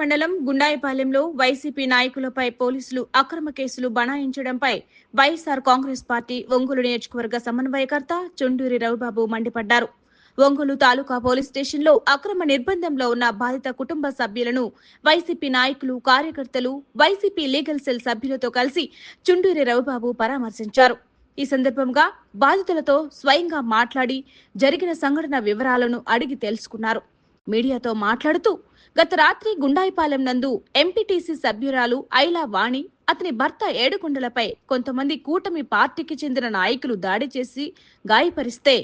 మండలం గుండాయిపాలెంలో వైసీపీ నాయకులపై పోలీసులు అక్రమ కేసులు బనాయించడంపై వైఎస్ఆర్ కాంగ్రెస్ పార్టీ ఒంగోలు నియోజకవర్గ సమన్వయకర్త చుండూరి రవిబాబు మండిపడ్డారు. ఒంగోలు తాలూకా పోలీస్ స్టేషన్లో అక్రమ నిర్బంధంలో ఉన్న బాధిత కుటుంబ సభ్యులను వైసీపీ నాయకులు కార్యకర్తలు వైసీపీ లీగల్ సెల్ సభ్యులతో కలిసి చుండూరి రవిబాబు పరామర్శించారు. ఈ సందర్భంగా బాధితులతో స్వయంగా మాట్లాడి జరిగిన సంఘటన వివరాలను అడిగి తెలుసుకున్నారు. మీడియాతో మాట్లాడుతూ గత రాత్రి గుండాయిపాలెం నందు ఎంపీటీసీ సభ్యురాలు ఐలా వాణి అతని భర్త ఏడుకొండలపై కొంతమంది కూటమి పార్టీకి చెందిన నాయకులు దాడి చేసి గాయపరిస్తే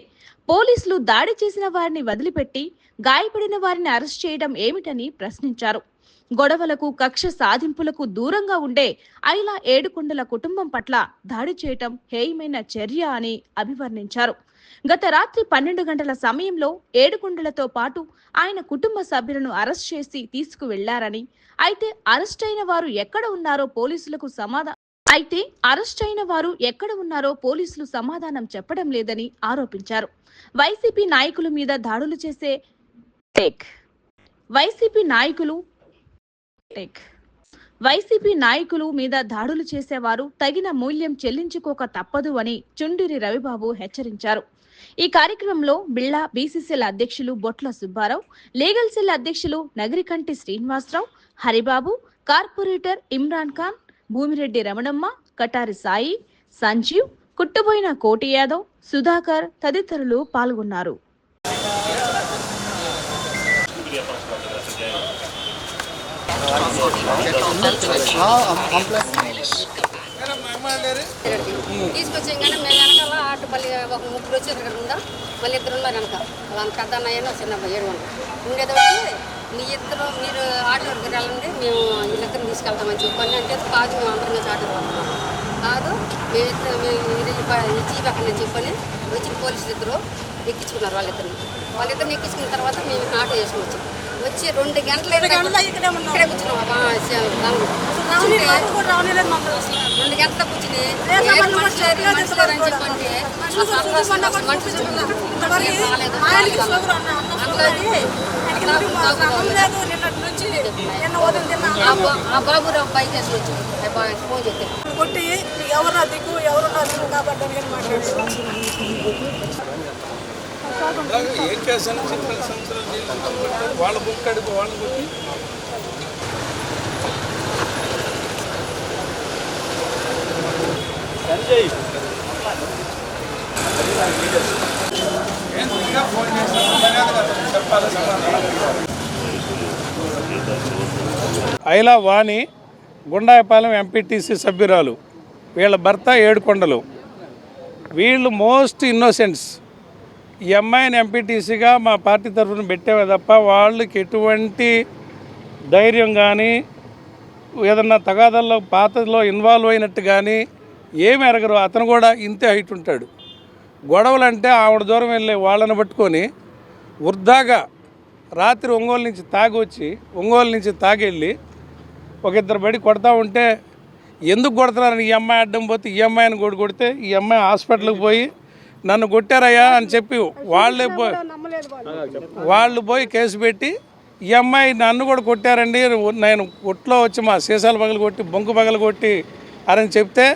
పోలీసులు దాడి చేసిన వారిని వదిలిపెట్టి గాయపడిన వారిని అరెస్ట్ చేయడం ఏమిటని ప్రశ్నించారు. గొడవలకు కక్ష సాధింపులకు దూరంగా ఉండే ఐలా ఏడుకొండల కుటుంబం పట్ల దాడి చేయటం హేయమైన చర్య అని అభివర్ణించారు. గత రాత్రి పన్నెండు గంటల సమయంలో ఏడుకొండలతో పాటు ఆయన కుటుంబ సభ్యులను అరెస్ట్ చేసి తీసుకువెళ్ళారని అయితే అరెస్ట్ అయిన వారు ఎక్కడ ఉన్నారో పోలీసులకు సమాధానం అయితే అరెస్ట్ అయిన వారు ఎక్కడ ఉన్నారో పోలీసులు సమాధానం చెప్పడం లేదని ఆరోపించారు. వైసీపీ నాయకుల మీద దాడులు చేసే టేక్. వైసీపీ నాయకులు టేక్. వైసీపీ నాయకులు మీద దాడులు చేసేవారు తగిన మూల్యం చెల్లించుకోక తప్పదు అని చుండూరి రవిబాబు హెచ్చరించారు. ఈ కార్యక్రమంలో బిళ్ళా బీసీసీఎల్ అధ్యక్షులు బొట్ల సుబ్బారావు లీగల్ సెల్ అధ్యక్షులు నగరికంటి శ్రీనివాసరావు హరిబాబు కార్పొరేటర్ ఇమ్రాన్ ఖాన్ భూమిరెడ్డి రమణమ్మ కటారి సాయి సంజీవ్ కుట్టుబోయిన కోటి యాదవ్ సుధాకర్ తదితరులు పాల్గొన్నారు తీసుకొచ్చాం కానీ మేము వెనకాల ఆటో మళ్ళీ ఒక ముగ్గురు వచ్చి ఇక్కడ ఉందా. మళ్ళీ ఇద్దరు ఉన్నారు వెనక. వాళ్ళ పెద్ద అన్నయ్య చిన్న ఏడు ఉండేది వచ్చి మీ ఇద్దరు మీరు ఆటో వెళ్ళండి మేము వీళ్ళిద్దరిని తీసుకెళ్తామని చెప్పండి అంటే కాదు మేము అందరం కలిసి ఆటో పోతున్నాం కాదు మేము ఇద్దరు మేము జీప్ అక్కడ చెప్పని వచ్చి పోలీసులు ఇద్దరు ఎక్కించుకున్నారు వాళ్ళిద్దరిని. వాళ్ళిద్దరిని ఎక్కించుకున్న తర్వాత మేము ఆటో వేసుకుని వచ్చాం. వచ్చి రెండు గంటలు ఇక్కడే కూర్చున్నాం. రెండు గంటల కూర్చుని చెప్పంటే ఆ వచ్చి ఫోన్ చెప్తే కొట్టి ఎవరు దిక్కు ఎవరు దిక్కు కాబట్టి ఏం చేశాను. వాళ్ళ బుక్ అడుగు వాళ్ళ కొట్టి ఏం ఇంకా ఫోన్ చేశాను మర్యాదగా చెప్పాలి సమాధానం ఐలా వాణి గుండాయపాలెం ఎంపీటీసీ సభ్యురాలు. వీళ్ళ భర్త ఏడుకొండలు. వీళ్ళు మోస్ట్ ఇన్నోసెంట్స్. ఈ అమ్మాయిని ఎంపీటీసీగా మా పార్టీ తరఫున పెట్టేవే తప్ప వాళ్ళకి ఎటువంటి ధైర్యం కానీ ఏదన్నా తగాదల్లో పాతలో ఇన్వాల్వ్ అయినట్టు కానీ ఏమి ఎరగరు అతను కూడా ఇంతే హైట్ ఉంటాడు. గొడవలు అంటే ఆవిడ దూరం వెళ్ళే వాళ్ళని పట్టుకొని వృద్ధాగా రాత్రి ఒంగోలు నుంచి తాగి వచ్చి ఒంగోలు నుంచి తాగెళ్ళి ఒక ఇద్దరు బడి కొడతా ఉంటే ఎందుకు కొడుతున్నారని ఈ అమ్మాయి అడ్డం పోతే ఈ అమ్మాయిని కొడు కొడితే ఈ అమ్మాయి హాస్పిటల్కి పోయి నన్ను కొట్టారయ్యా అని చెప్పి వాళ్ళే పోయి వాళ్ళు పోయి కేసు పెట్టి ఈ అమ్మాయి నన్ను కూడా కొట్టారండి. నేను ఒట్లో వచ్చి మా సీసాలు పగలు కొట్టి బొంకు పగలు కొట్టి అని చెప్తే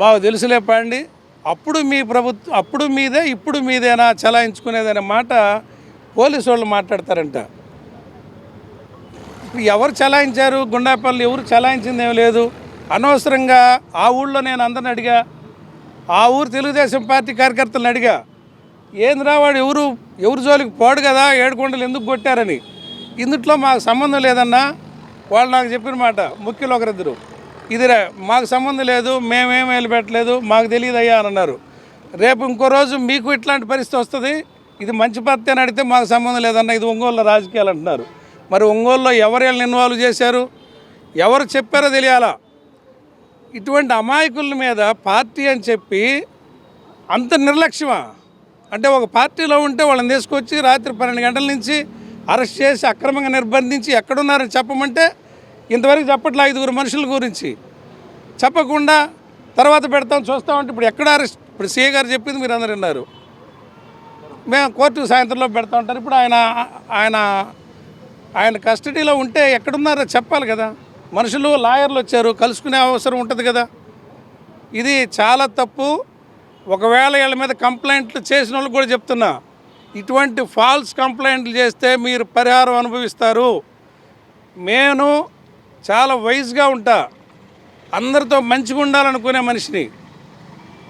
మాకు తెలుసులేపండి అప్పుడు మీ ప్రభుత్వం అప్పుడు మీదే ఇప్పుడు మీదేనా చలాయించుకునేదనే మాట పోలీసు వాళ్ళు మాట్లాడతారంట ఎవరు చలాయించారు? గుండాపల్లి ఎవరు చలాయించింది లేదు. అనవసరంగా ఆ ఊళ్ళో నేను అందరిని అడిగా. ఆ ఊరు తెలుగుదేశం పార్టీ కార్యకర్తలను అడిగా. ఏందిరా వాడు ఎవరు ఎవరు జోలికి పోడు కదా ఏడుకొండలు ఎందుకు కొట్టారని. ఇందుట్లో మాకు సంబంధం లేదన్నా వాళ్ళు నాకు చెప్పిన మాట ముఖ్యులు ఒకరిద్దరు. ఇదిరా మాకు సంబంధం లేదు మేమేం వెళ్ళిపెట్టలేదు మాకు తెలియదు అయ్యా అని అన్నారు. రేపు ఇంకో రోజు మీకు ఇట్లాంటి పరిస్థితి వస్తుంది ఇది మంచి పార్టీ అని అడిగితే మాకు సంబంధం లేదన్న ఇది ఒంగోలులో రాజకీయాలు అంటున్నారు. మరి ఒంగోలులో ఎవరు వీళ్ళని ఇన్వాల్వ్ చేశారు? ఎవరు చెప్పారో తెలియాలా? ఇటువంటి అమాయకుల మీద పార్టీ అని చెప్పి అంత నిర్లక్ష్యమా? అంటే ఒక పార్టీలో ఉంటే వాళ్ళని తీసుకొచ్చి రాత్రి పన్నెండు గంటల నుంచి అరెస్ట్ చేసి అక్రమంగా నిర్బంధించి ఎక్కడున్నారని చెప్పమంటే ఇంతవరకు చెప్పట్లే ఐదుగురు మనుషుల గురించి. చెప్పకుండా తర్వాత పెడతాం చూస్తామంటే ఇప్పుడు ఎక్కడ అరెస్ట్? ఇప్పుడు సీఏ గారు చెప్పింది మీరు అందరు విన్నారు. మేము కోర్టు సాయంత్రంలో పెడతా ఉంటారు. ఇప్పుడు ఆయన ఆయన ఆయన కస్టడీలో ఉంటే ఎక్కడున్నారో చెప్పాలి కదా. మనుషులు లాయర్లు వచ్చారు కలుసుకునే అవసరం ఉంటుంది కదా. ఇది చాలా తప్పు. ఒకవేళ వీళ్ళ మీద కంప్లైంట్లు చేసిన వాళ్ళకి కూడా చెప్తున్నా. ఇటువంటి ఫాల్స్ కంప్లైంట్లు చేస్తే మీరు పరిహారం అనుభవిస్తారు. నేను చాలా వైజ్గా ఉంటా. అందరితో మంచిగా ఉండాలనుకునే మనిషిని.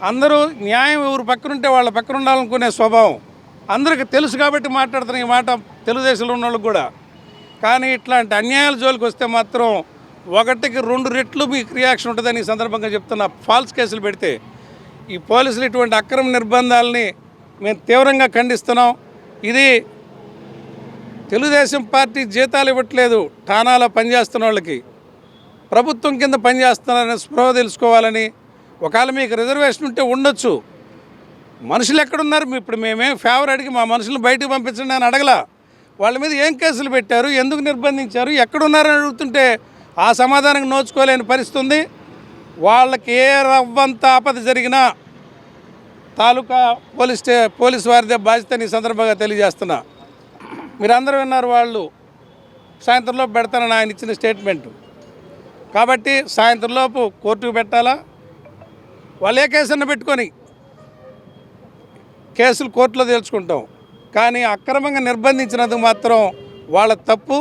అందరూ న్యాయం ఎవరు పక్కనుంటే వాళ్ళ పక్కన ఉండాలనుకునే స్వభావం. అందరికి తెలుసు కాబట్టి మాట్లాడుతున్న ఈ మాట తెలుగుదేశంలో ఉన్న వాళ్ళకి కూడా. కానీ ఇట్లాంటి అన్యాయాల జోలికి వస్తే మాత్రం ఒకటికి రెండు రెట్లు మీకు రియాక్షన్ ఉంటుందని ఈ సందర్భంగా చెప్తున్నా. ఫాల్స్ కేసులు పెడితే ఈ పోలీసులు ఇటువంటి అక్రమ నిర్బంధాలని మేము తీవ్రంగా ఖండిస్తున్నాం. ఇది తెలుగుదేశం పార్టీ జీతాలు ఇవ్వట్లేదు ఠానాలో పనిచేస్తున్న వాళ్ళకి. ప్రభుత్వం కింద పనిచేస్తున్నారని స్పృహ తెలుసుకోవాలని ఒకవేళ మీకు రిజర్వేషన్ ఉంటే ఉండొచ్చు. మనుషులు ఎక్కడున్నారు? ఇప్పుడు మేమేం ఫేవర్ అడిగి మా మనుషులు బయటకు పంపించండి అని అడగల. వాళ్ళ మీద ఏం కేసులు పెట్టారు? ఎందుకు నిర్బంధించారు? ఎక్కడున్నారని అడుగుతుంటే ఆ సమాధానం నోచుకోలేని పరిస్థితి ఉంది. వాళ్ళకి ఏ రవ్వంత ఆపద జరిగినా తాలూకా పోలీస్ స్టే పోలీస్ వారిదే బాధ్యతని ఈ సందర్భంగా తెలియజేస్తున్నా. మీరందరూ విన్నారు వాళ్ళు సాయంత్రంలోపు పెడతానని ఆయన ఇచ్చిన స్టేట్మెంట్. కాబట్టి సాయంత్రంలోపు కోర్టుకు పెట్టాలా? వాళ్ళు ఏ కేసన్న పెట్టుకొని కేసులు కోర్టులో తేల్చుకుంటాం. కానీ అక్రమంగా నిర్బంధించినందుకు మాత్రం వాళ్ళ తప్పు.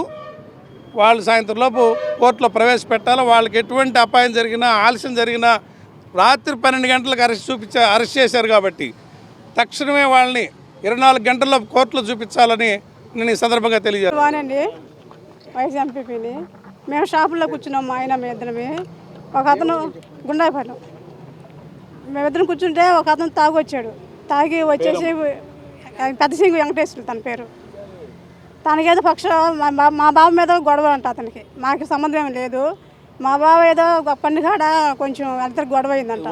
వాళ్ళు సాయంత్రంలోపు కోర్టులో ప్రవేశపెట్టాలి? వాళ్ళకి ఎటువంటి అపాయం జరిగినా ఆలస్యం జరిగినా రాత్రి పన్నెండు గంటలకు అరెస్ట్ చూపించా అరెస్ట్ చేశారు కాబట్టి తక్షణమే వాళ్ళని ఇరవై నాలుగు గంటల్లో కోర్టులో చూపించాలని నేను ఈ సందర్భంగా ఎంపీపీని. మేము షాపుల్లో కూర్చున్నాం మా ఆయన మీ ఇద్దరమే. ఒక అతను గుండాయిపాలెం మేమిద్దరం కూర్చుంటే ఒక అతను తాగి వచ్చాడు. తాగి వచ్చేసి పెద్ద సింగు వెంకటేశ్వరులు తన పేరు. తనకేదో పక్ష మా బా- మా బావ మీద గొడవ అంట అతనికి. మాకు సంబంధం ఏమి లేదు. మా బావ ఏదో పండు కాడ కొంచెం ఇద్దరు గొడవ అయిందంట.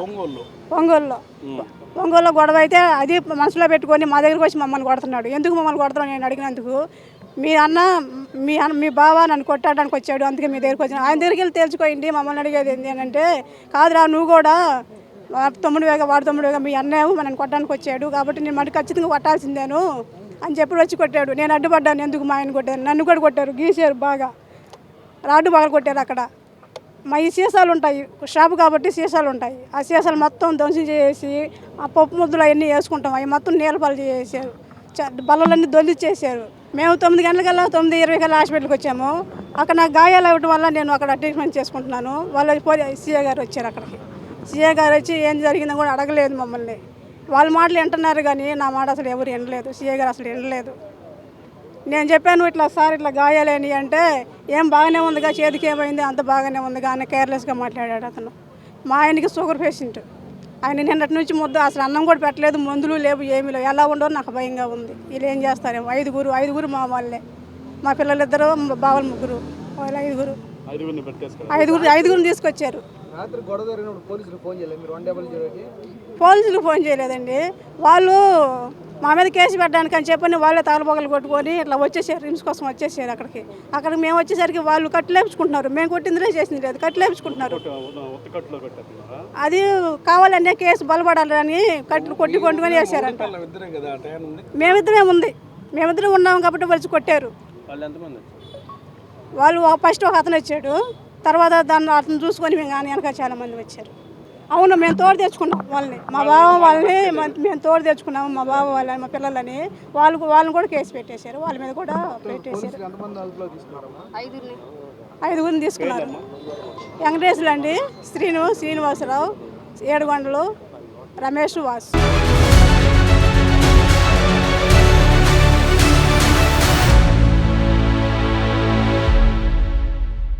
ఒంగోలులో. ఒంగోలులో గొడవ అయితే అది మనసులో పెట్టుకొని మా దగ్గరికి వచ్చి మమ్మల్ని కొడుతున్నాడు. ఎందుకు మమ్మల్ని కొడుతున్నాడు నేను అడిగినందుకు మీ అన్న మీ అన్న మీ బావ నన్ను కొట్టడానికి వచ్చాడు అందుకే మీ దగ్గరికి వచ్చాను ఆయన దగ్గరికి వెళ్ళి తేల్చుకోండి మమ్మల్ని అడిగేది ఏంటి అని అంటే కాదురా నువ్వు కూడా తమ్ముడు వేగ వాడు తమ్ముడు వేగ మీ అన్నయ్య మనల్ని కొట్టడానికి వచ్చాడు కాబట్టి నేను మటు ఖచ్చితంగా కొట్టాల్సిందేను అని చెప్పి వచ్చి కొట్టాడు. నేను అడ్డుపడ్డాను ఎందుకు మా ఆయన కొట్టాను నన్ను కూడా కొట్టారు గీసారు బాగా. రాడ్డు బాగా కొట్టారు అక్కడ. మా ఈ సీసాలు ఉంటాయి షాపు కాబట్టి సీసాలు ఉంటాయి. ఆ సీసాలు మొత్తం ధ్వంసం చేసి ఆ పప్పు ముద్దలు అవన్నీ వేసుకుంటాం. అవి మొత్తం నీలపాలు చేసేసారు. బల్లలన్నీ దొల్లిచ్చేసారు మేము తొమ్మిది గంటలకల్లా తొమ్మిది ఇరవై కల్లా హాస్పిటల్కి వచ్చాము. అక్కడ నాకు గాయాలు అవ్వడం వల్ల నేను అక్కడ ట్రీట్మెంట్ చేసుకుంటున్నాను. వాళ్ళు పోలీ సీఏ గారు వచ్చారు అక్కడికి. సీఏ గారు వచ్చి ఏం జరిగిందో కూడా అడగలేదు మమ్మల్ని. వాళ్ళ మాటలు వింటున్నారు కానీ నా మాట అసలు ఎవరు వినలేదు. సీఏ గారు అసలు వినలేదు. నేను చెప్పాను ఇట్లా సార్ ఇట్లా గాయాలేని అంటే ఏం బాగానే ఉందిగా చేతికి ఏమైంది అంత బాగానే ఉందిగా అని కేర్లెస్గా మాట్లాడాడు అతను. మా ఆయనకి షుగర్ పేషెంట్ ఆయన నిన్నటి నుంచి ముద్ద అసలు అన్నం కూడా పెట్టలేదు మందులు లేవు ఏమీ లేవు. ఎలా ఉండో నాకు భయంగా ఉంది. వీళ్ళు ఏం చేస్తారేమో ఐదుగురు ఐదుగురు మా వాళ్ళే. మా పిల్లలిద్దరు మా బావలు ముగ్గురు వాళ్ళు ఐదుగురు. ఐదుగురు ఐదుగురిని తీసుకొచ్చారు. రాత్రి గొడవ జరిగినప్పుడు పోలీసులు ఫోన్ చేయలేదు. మీరు వన్ డబల్ జీరోకి? పోలీసులు ఫోన్ చేయలేదండి. వాళ్ళు మా మీద కేసు పెట్టడానికి అని చెప్పని వాళ్ళే తగలబొగలు కొట్టుకొని ఇట్లా వచ్చేసారు రిమ్స్ కోసం వచ్చేసారు అక్కడికి. అక్కడికి మేము వచ్చేసరికి వాళ్ళు కట్టులేపుకుంటున్నారు మేము కొట్టిందిలే చేసింది లేదు కట్టులేపుకుంటున్నారు అది కావాలనే కేసు బలపడాలని కట్లు కొట్టి కొట్టుకొని వేసారంట. మేమిద్దరే ఉంది. మేమిద్దరం ఉన్నాం కాబట్టి వచ్చి కొట్టారు. వాళ్ళు ఫస్ట్ ఒక అతను వచ్చాడు. తర్వాత దాన్ని అతను చూసుకొని మేము కానీ వెనక చాలా మంది వచ్చారు. అవును మేము తోడు తెచ్చుకున్నాం వాళ్ళని. మా బావ వాళ్ళని మేము తోడు తెచ్చుకున్నాము మా బావ వాళ్ళని మా పిల్లలని. వాళ్ళు వాళ్ళని కూడా కేసు పెట్టేశారు. వాళ్ళ మీద కూడా పెట్టేశారు. ఐదుగురిని. తీసుకున్నారు. వెంకటేశ్వరులు అండి శ్రీను శ్రీనివాసరావు ఏడుగొండలు రమేష్ వాసు.